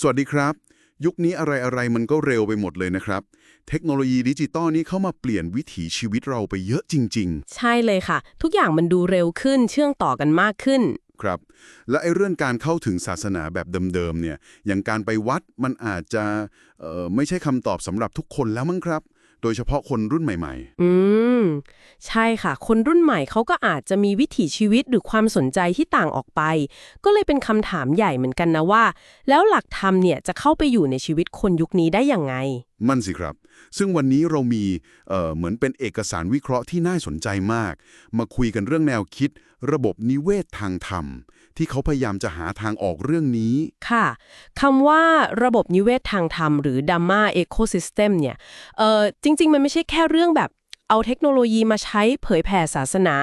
สวัสดีครับ ยุคนี้อะไรอะไรๆมันก็เร็วไปหมดเลยนะครับ เทคโนโลยีดิจิตอลนี้เข้ามาเปลี่ยนวิถีชีวิตเราไปเยอะจริง ใช่เลยค่ะ ทุกอย่างมันดูเร็วขึ้นเชื่องต่อกันมากขึ้น ๆ ครับ และไอ้เรื่องการเข้าถึงศาสนาแบบเดิมๆเนี่ยอย่างการไปวัดมันอาจจะเอ่อไม่ใช่คำตอบสำหรับทุกคนแล้วมั้งครับ โดยเฉพาะคนรุ่นใหม่ อืม ใช่ค่ะ คนรุ่นใหม่เขาก็อาจจะมีวิถีชีวิตหรือความสนใจที่ต่างออกไป ก็เลยเป็นคำถามใหญ่เหมือนกันนะว่า แล้วหลักธรรมเนี่ยจะเข้าไปอยู่ในชีวิตคนยุคนี้ได้ยังไงๆมั่นสิครับ ซึ่งวันนี้เรามีเอ่อเหมือนเป็นเอกสารวิเคราะห์ที่น่าสนใจมาก มาคุยกันเรื่องแนวคิด ระบบนิเวศทางธรรม ที่เขาพยายามจะหาทางออกเรื่องนี้ ค่ะคำว่าระบบนิเวศทางธรรม หรือ Dhamma Ecosystem เนี่ยเอ่อจริง ๆ มันไม่ใช่แค่เรื่องแบบ เอาเทคโนโลยีมาใช้เผยแผ่ศาสนา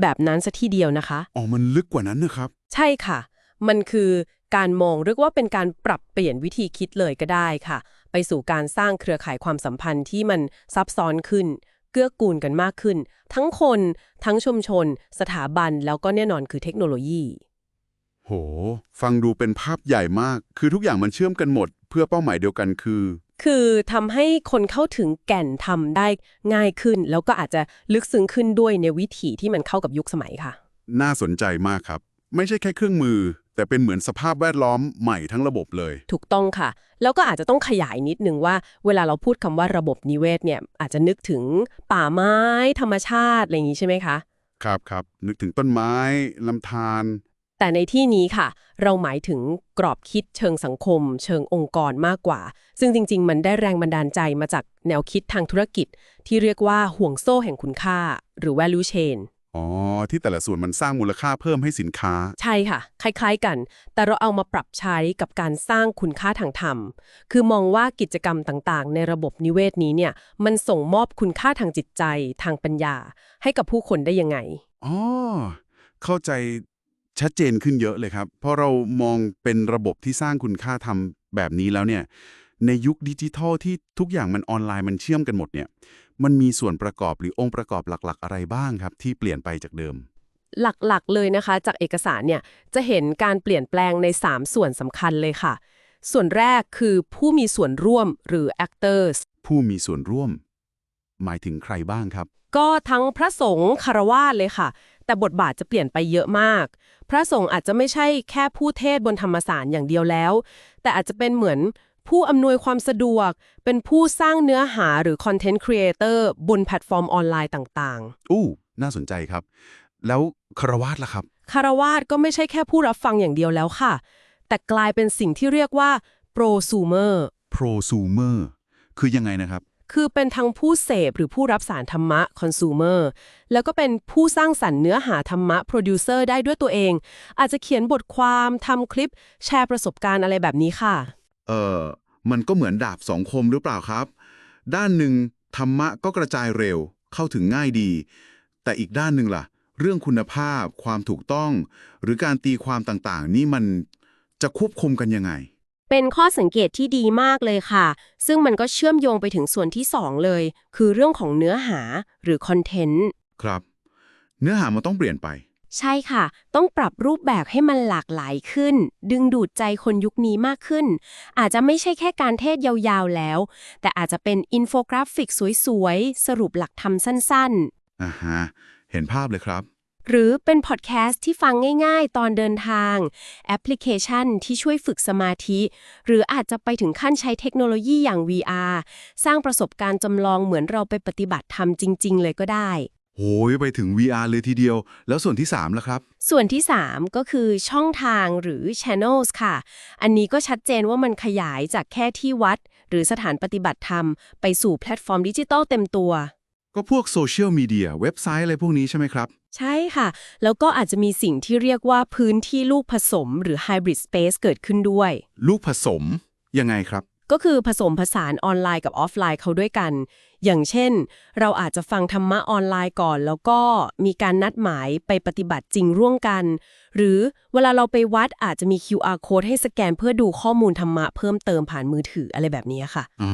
แบบนั้นซะทีเดียวนะคะ อ๋อ มันลึกกว่านั้นนะครับ ใช่ค่ะ มันคือการมองเรียกว่าเป็นการปรับเปลี่ยนวิธีคิดเลยก็ได้ค่ะ ไปสู่การสร้างเครือข่ายความสัมพันธ์ที่มันซับซ้อนขึ้น เกื้อกูลกันมากขึ้น ทั้งคน ทั้งชุมชน สถาบันแล้วก็แน่นอนคือเทคโนโลยี โห ฟังดูเป็นภาพใหญ่มาก คือทุกอย่างมันเชื่อมกันหมด เพื่อเป้าหมายเดียวกันคือ คือทำให้คนเข้าถึงแก่นทำได้ง่ายขึ้น แล้วก็อาจจะลึกซึ้งขึ้นด้วยในวิถีที่มันเข้ากับยุคสมัยค่ะ น่าสนใจมากครับ ไม่ใช่แค่เครื่องมือ แต่เป็นเหมือนสภาพแวดล้อมใหม่ทั้งระบบเลย ถูกต้องค่ะ แล้วก็อาจจะต้องขยายนิดนึงว่า เวลาเราพูดคำว่าระบบนิเวศเนี่ยอาจจะนึกถึงป่าไม้ ธรรมชาติอะไรอย่างนี้ใช่ไหมคะ ครับครับนึกถึงต้นไม้ลำธาร แต่ในที่นี้ค่ะ เราหมายถึงกรอบคิดเชิงสังคม เชิงองค์กรมากกว่า ซึ่งจริง ๆ มันได้แรงบันดาลใจมาจากแนวคิดทางธุรกิจ ที่เรียกว่าห่วงโซ่แห่งคุณค่า หรือ value chain อ๋อ ที่แต่ละส่วนมันสร้างมูลค่าเพิ่มให้สินค้า ใช่ค่ะ คล้าย ๆ กัน แต่เราเอามาปรับใช้กับการสร้างคุณค่าทางธรรม คือมองว่ากิจกรรมต่างๆ ในระบบนิเวศนี้เนี่ย มันส่งมอบคุณค่าทางจิตใจ ทางปัญญา ให้กับผู้คนได้ยังไง อ๋อ เข้าใจ ชัดเจนขึ้นเยอะเลยครับ เพราะเรามองเป็นระบบที่สร้างคุณค่าทำแบบนี้แล้วเนี่ยในยุคดิจิทัลที่ทุกอย่างมันออนไลน์มันเชื่อมกันหมดเนี่ยมันมีส่วนประกอบหรือองค์ประกอบหลักๆ อะไรบ้างครับ ที่เปลี่ยนไปจากเดิม หลักๆเลยนะคะ จากเอกสารเนี่ยจะเห็นการเปลี่ยนแปลงใน 3 ส่วนสำคัญเลยค่ะ ส่วนแรกคือผู้มีส่วนร่วมหรือ actors ผู้มีส่วนร่วม หมายถึงใครบ้างครับ ก็ทั้งพระสงฆ์คารวาสเลยค่ะ แต่บทบาทจะเปลี่ยนไปเยอะมาก พระสงฆ์อาจจะไม่ใช่แค่ผู้เทศน์บนธรรมสารอย่างเดียวแล้ว แต่อาจจะเป็นเหมือนผู้อำนวยความสะดวก เป็นผู้สร้างเนื้อหาหรือคอนเทนต์ครีเอเตอร์บนแพลตฟอร์มออนไลน์ต่างๆ อู้ น่าสนใจครับ แล้วคารวาสล่ะครับ คารวาสก็ไม่ใช่แค่ผู้รับฟังอย่างเดียวแล้วค่ะ แต่กลายเป็นสิ่งที่เรียกว่า prosumer prosumer คือยังไงนะครับ คือเป็นทั้งผู้เสพหรือผู้รับสารธรรมะ consumer แล้วก็เป็นผู้สร้างสรรค์เนื้อหาธรรมะ producer ได้ด้วยตัวเอง อาจจะเขียนบทความทำคลิป แชร์ประสบการณ์อะไรแบบนี้ค่ะ เออมันก็เหมือนดาบสองคมหรือเปล่าครับ ด้านหนึ่งธรรมะก็กระจายเร็ว เข้าถึงง่ายดี แต่อีกด้านหนึ่งล่ะ เรื่องคุณภาพ ความถูกต้อง หรือการตีความต่างๆ นี่มันจะควบคุมกันยังไง เป็นข้อสังเกตที่ดีมากเลยค่ะ ซึ่งมันก็เชื่อมโยงไปถึงส่วนที่ 2 เลย คือเรื่องของเนื้อหาหรือคอนเทนต์ ครับ เนื้อหามันต้องเปลี่ยนไป ใช่ค่ะ ต้องปรับรูปแบบให้มันหลากหลายขึ้น ดึงดูดใจคนยุคนี้มากขึ้น อาจจะไม่ใช่แค่การเทศยาวๆแล้ว แต่อาจจะเป็นอินโฟกราฟิกสวยๆ สรุปหลักธรรมสั้นอ่าฮะ เห็นภาพเลยครับๆ หรือเป็นพอดแคสต์ที่ฟังง่ายๆ ตอนเดินทาง แอปพลิเคชันที่ช่วยฝึกสมาธิ หรืออาจจะไปถึงขั้นใช้เทคโนโลยีอย่าง VR สร้างประสบการณ์จำลองเหมือนเราไปปฏิบัติธรรมจริง ๆ เลยก็ได้โหยไปถึง VR เลยทีเดียว แล้วส่วนที่3ล่ะครับ ส่วนที่ 3 ก็คือช่องทางหรือ channels ค่ะ อันนี้ก็ชัดเจนว่ามันขยายจากแค่ที่วัด หรือสถานปฏิบัติธรรม ไปสู่แพลตฟอร์มดิจิทัลเต็มตัว ก็พวกโซเชียลมีเดียเว็บไซต์อะไรพวกนี้ใช่ไหมครับ ใช่ค่ะ แล้วก็อาจจะมีสิ่งที่เรียกว่าพื้นที่ลูกผสม หรือ hybrid space เกิดขึ้นด้วย ลูกผสมยังไงครับ ก็คือผสมผสานออนไลน์กับออฟไลน์เขาด้วยกัน อย่างเช่น เราอาจจะฟังธรรมะออนไลน์ก่อน แล้วก็มีการนัดหมายไปปฏิบัติจริงร่วมกัน หรือเวลาเราไปวัดอาจจะมี QR code ให้สแกนเพื่อดูข้อมูลธรรมะเพิ่มเติมผ่านมือถืออะไรแบบนี้ค่ะอ๋อ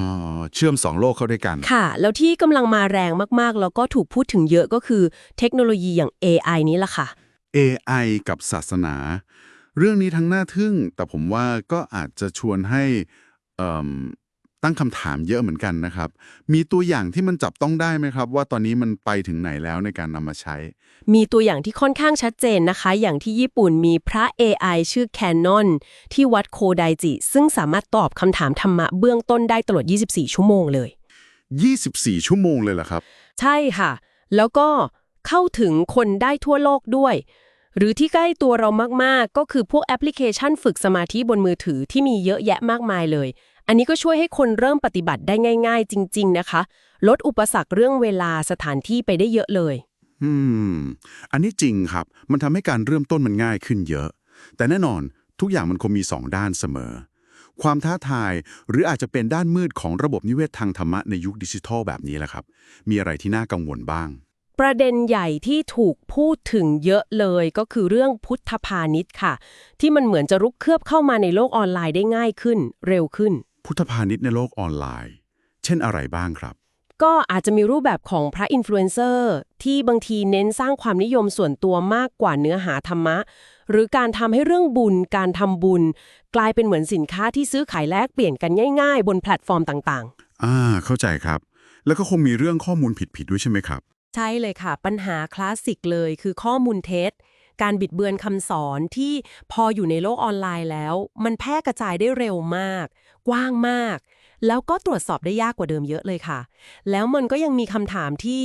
เชื่อมสองโลกเข้าด้วยกัน ค่ะ แล้วที่กำลังมาแรงมากๆ แล้วก็ถูกพูดถึงเยอะก็คือเทคโนโลยีอย่าง AI นี้ล่ะค่ะ AI กับศาสนา เรื่องนี้ทั้งน่าทึ่ง แต่ผมว่าก็อาจจะชวนให้เอิ่ม ตั้งคำถามเยอะเหมือนกันนะครับ มีตัวอย่างที่มันจับต้องได้ไหมครับ ว่าตอนนี้มันไปถึงไหนแล้วในการนำมาใช้ มีตัวอย่างที่ค่อนข้างชัดเจนนะคะ อย่างที่ญี่ปุ่นมีพระ AI ชื่อ Canon ที่วัดโคไดจิ ซึ่งสามารถตอบคำถามธรรมะเบื้องต้นได้ตลอด 24 ชั่วโมงเลย 24 ชั่วโมงเลยเหรอครับ ใช่ค่ะ แล้วก็เข้าถึงคนได้ทั่วโลกด้วย หรือที่ใกล้ตัวเรามากๆ ก็คือพวกแอปพลิเคชันฝึกสมาธิบนมือถือที่มีเยอะแยะมากมายเลย อันนี้ก็ช่วยให้คนเริ่มปฏิบัติได้ง่าย ๆ จริง ๆ นะคะ ลดอุปสรรคเรื่องเวลาสถานที่ไปได้เยอะเลย อืม อันนี้จริงครับ มันทำให้การเริ่มต้นมันง่ายขึ้นเยอะ แต่แน่นอนทุกอย่างมันคงมีสองด้านเสมอ ความท้าทายหรืออาจจะเป็นด้านมืดของระบบนิเวศทางธรรมะในยุคดิจิทัลแบบนี้แหละครับ มีอะไรที่น่ากังวลบ้าง ประเด็นใหญ่ที่ถูกพูดถึงเยอะเลยก็คือเรื่องพุทธพาณิชย์ค่ะ ที่มันเหมือนจะรุกเคลือบเข้ามาในโลกออนไลน์ได้ง่ายขึ้น เร็วขึ้น พุทธพาณิชย์ในโลกออนไลน์ เช่นอะไรบ้างครับ ก็อาจจะมีรูปแบบของพระอินฟลูเอนเซอร์ที่บางทีเน้นสร้างความนิยมส่วนตัวมากกว่าเนื้อหาธรรมะ หรือการทำให้เรื่องบุญ การทำบุญ กลายเป็นเหมือนสินค้าที่ซื้อขายแลกเปลี่ยนกันง่าย ๆ บนแพลตฟอร์มต่างๆ อ่า เข้าใจครับ แล้วก็คงมีเรื่องข้อมูลผิดๆด้วยใช่ไหมครับ ใช่เลยค่ะ ปัญหาคลาสสิกเลยคือข้อมูลเท็จ การบิดเบือนคำสอนที่พออยู่ในโลกออนไลน์แล้ว มันแพร่กระจายได้เร็วมาก กว้างมาก แล้วก็ตรวจสอบได้ยากกว่าเดิมเยอะเลยค่ะ แล้วมันก็ยังมีคำถามที่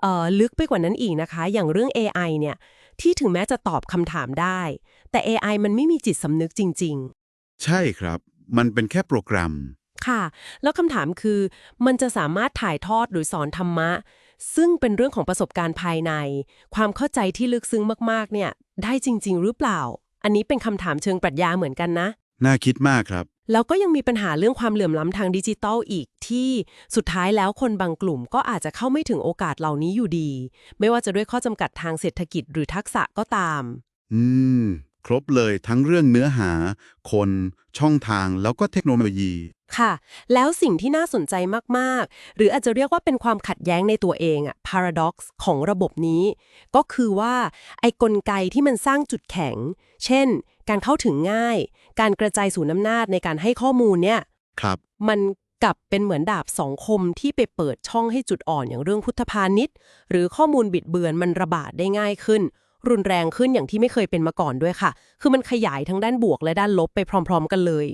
เอ่อลึกไปกว่านั้นอีกนะคะ อย่างเรื่อง AI เนี่ยที่ถึงแม้จะตอบคำถามได้ แต่ AI มันไม่มีจิตสำนึกจริงๆใช่ครับ มันเป็นแค่โปรแกรมค่ะ แล้วคำถามคือ มันจะสามารถถ่ายทอดหรือสอนธรรมะ ซึ่งเป็นเรื่องของประสบการณ์ภายใน ความเข้าใจที่ลึกซึ้งมากๆ เนี่ย ได้จริง ๆ หรือเปล่า อันนี้เป็นคำถามเชิงปรัชญาเหมือนกันนะ น่าคิดมากครับ แล้วก็ยังมีปัญหาเรื่องความเหลื่อมล้ำทางดิจิทัลอีกที่สุดท้ายแล้วคนบางกลุ่มก็อาจจะเข้าไม่ถึงโอกาสเหล่านี้อยู่ดี ไม่ว่าจะด้วยข้อจำกัดทางเศรษฐกิจหรือทักษะก็ตาม อืม ครบเลยทั้งเรื่องเนื้อหา คน ช่องทางแล้วก็เทคโนโลยี ค่ะ แล้วสิ่งที่น่าสนใจมากๆ หรืออาจจะเรียกว่าเป็นความขัดแย้งในตัวเองอะ paradox ของระบบนี้ ก็คือว่าไอ้กลไกที่มันสร้างจุดแข็ง เช่น การเข้าถึงง่าย การกระจายสู่น้ำนาจในการให้ข้อมูลเนี่ยครับ มันกลับเป็นเหมือนดาบสองคมที่ไปเปิดช่องให้จุดอ่อนอย่างเรื่องพุทธพาณิชย์ หรือข้อมูลบิดเบือนมันระบาดได้ง่ายขึ้น รุนแรงขึ้นอย่างที่ไม่เคยเป็นมาก่อนด้วยค่ะ คือมันขยายทั้งด้านบวกและด้านลบไปพร้อม ๆ กันเลย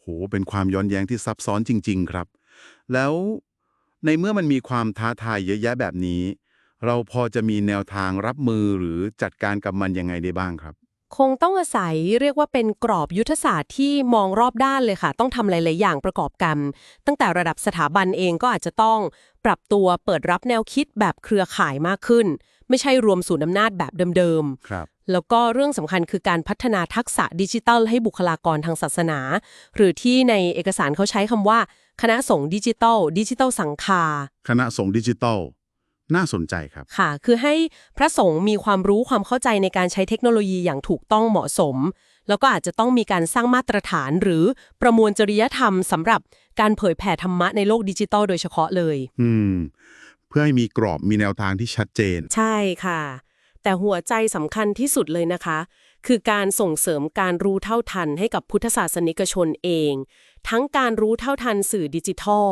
โห เป็นความย้อนแย้งที่ซับซ้อนจริง ๆ ครับ แล้วในเมื่อมันมีความท้าทายเยอะแยะแบบนี้ เราพอจะมีแนวทางรับมือหรือจัดการกับมันยังไงได้บ้างครับ คงต้องอาศัยเรียกว่าเป็นกรอบยุทธศาสตร์ที่มองรอบด้านเลยค่ะ ต้องทำหลาย ๆ อย่างประกอบกัน ตั้งแต่ระดับสถาบันเองก็อาจจะต้องปรับตัวเปิดรับแนวคิดแบบเครือข่ายมากขึ้น ไม่ใช่รวมศูนย์อำนาจแบบเดิมครับๆแล้วก็เรื่องสำคัญคือการพัฒนาทักษะดิจิทัลให้บุคลากรทางศาสนา หรือที่ในเอกสารเขาใช้คำว่า คณะสงฆ์ดิจิทัลดิจิทัลสังคา คณะสงฆ์ดิจิทัล น่าสนใจครับ ค่ะ คือให้พระสงฆ์มีความรู้ความเข้าใจในการใช้เทคโนโลยีอย่างถูกต้องเหมาะสม แล้วก็อาจจะต้องมีการสร้างมาตรฐานหรือประมวลจริยธรรมสำหรับการเผยแผ่ธรรมะในโลกดิจิทัลโดยเฉพาะเลย อืม เพื่อให้มีกรอบมีแนวทางที่ชัดเจน ใช่ค่ะ แต่หัวใจสำคัญที่สุดเลยนะคะ คือการส่งเสริมการรู้เท่าทันให้กับพุทธศาสนิกชนเอง ทั้งการรู้เท่าทันสื่อดิจิทัล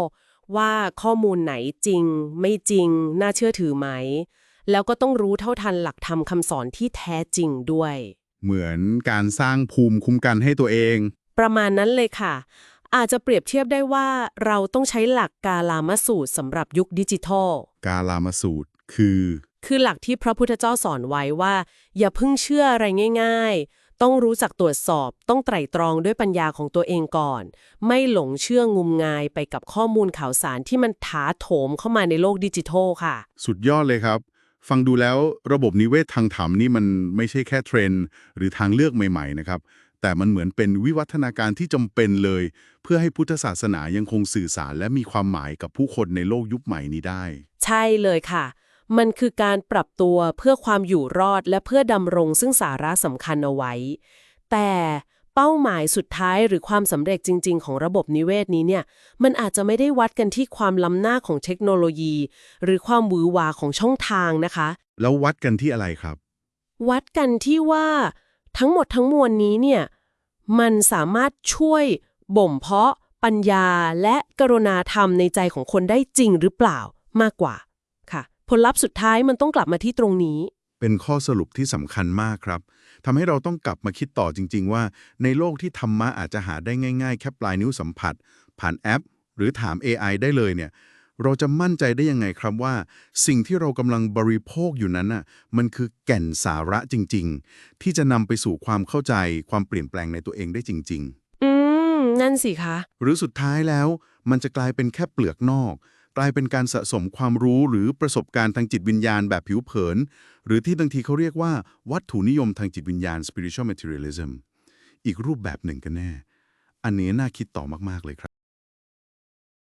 ว่าข้อมูลไหนจริง ไม่จริง น่าเชื่อถือไหม แล้วก็ต้องรู้เท่าทันหลักธรรมคำสอนที่แท้จริงด้วย เหมือนการสร้างภูมิคุ้มกันให้ตัวเอง ประมาณนั้นเลยค่ะ อาจจะเปรียบเทียบได้ว่า เราต้องใช้หลักกาลามสูตรสำหรับยุคดิจิทัล กาลามาสูตรคือ คือหลักที่พระพุทธเจ้าสอนไว้ว่า อย่าเพิ่งเชื่ออะไรง่าย ๆ ต้องรู้จักตรวจสอบ ต้องไตร่ตรองด้วยปัญญาของตัวเองก่อน ไม่หลงเชื่องมงายไปกับข้อมูลข่าวสารที่มันถาโถมเข้ามาในโลกดิจิทัลค่ะ สุดยอดเลยครับ ฟังดูแล้วระบบนิเวศทางธรรมนี่มันไม่ใช่แค่เทรนด์ หรือทางเลือกใหม่ๆนะครับ แต่มันเหมือนเป็นวิวัฒนาการที่จำเป็นเลย เพื่อให้พุทธศาสนายังคงสื่อสาร และมีความหมายกับผู้คนในโลกยุคใหม่นี้ได้ ใช่เลยค่ะ มันคือการปรับตัวเพื่อความอยู่รอดและเพื่อดำรงซึ่งสาระสำคัญเอาไว้ แต่เป้าหมายสุดท้ายหรือความสำเร็จจริง ๆ ของระบบนิเวศนี้เนี่ยมันอาจจะไม่ได้วัดกันที่ความล้ำหน้าของเทคโนโลยี หรือความหวือหวาของช่องทางนะคะ แล้ววัดกันที่อะไรครับ วัดกันที่ว่า ทั้งหมดทั้งมวลนี้เนี่ยมันสามารถช่วยบ่มเพาะ ปัญญาและกรุณาธรรมในใจของคนได้จริงหรือเปล่ามากกว่าค่ะผล ลัพธ์สุดท้ายมันต้องกลับมาที่ตรงนี้ เป็นข้อสรุปที่สำคัญมากครับทำให้เราต้องกลับมาคิดต่อจริง ๆ ว่า ในโลกที่ธรรมะอาจจะหาได้ง่าย ๆ แค่ปลายนิ้วสัมผัส ผ่านแอป หรือถาม AI ได้เลยเนี่ยเราจะมั่นใจได้ยังไงครับว่า สิ่งที่เรากำลังบริโภคอยู่นั้นน่ะมันคือแก่นสาระจริง ๆ ที่จะนำไปสู่ความเข้าใจความเปลี่ยนแปลงในตัวเองได้จริง ๆ อืม นั่นสิคะ หรือสุดท้ายแล้ว มันจะกลายเป็นแค่เปลือกนอก กลายเป็นการสะสมความรู้หรือประสบการณ์ทางจิตวิญญาณแบบผิวเผิน หรือที่บางทีเขาเรียกว่าวัตถุนิยมทางจิตวิญญาณ spiritual materialism อีกรูปแบบหนึ่งกันแน่ อันนี้น่าคิดต่อมาก ๆ เลยครับ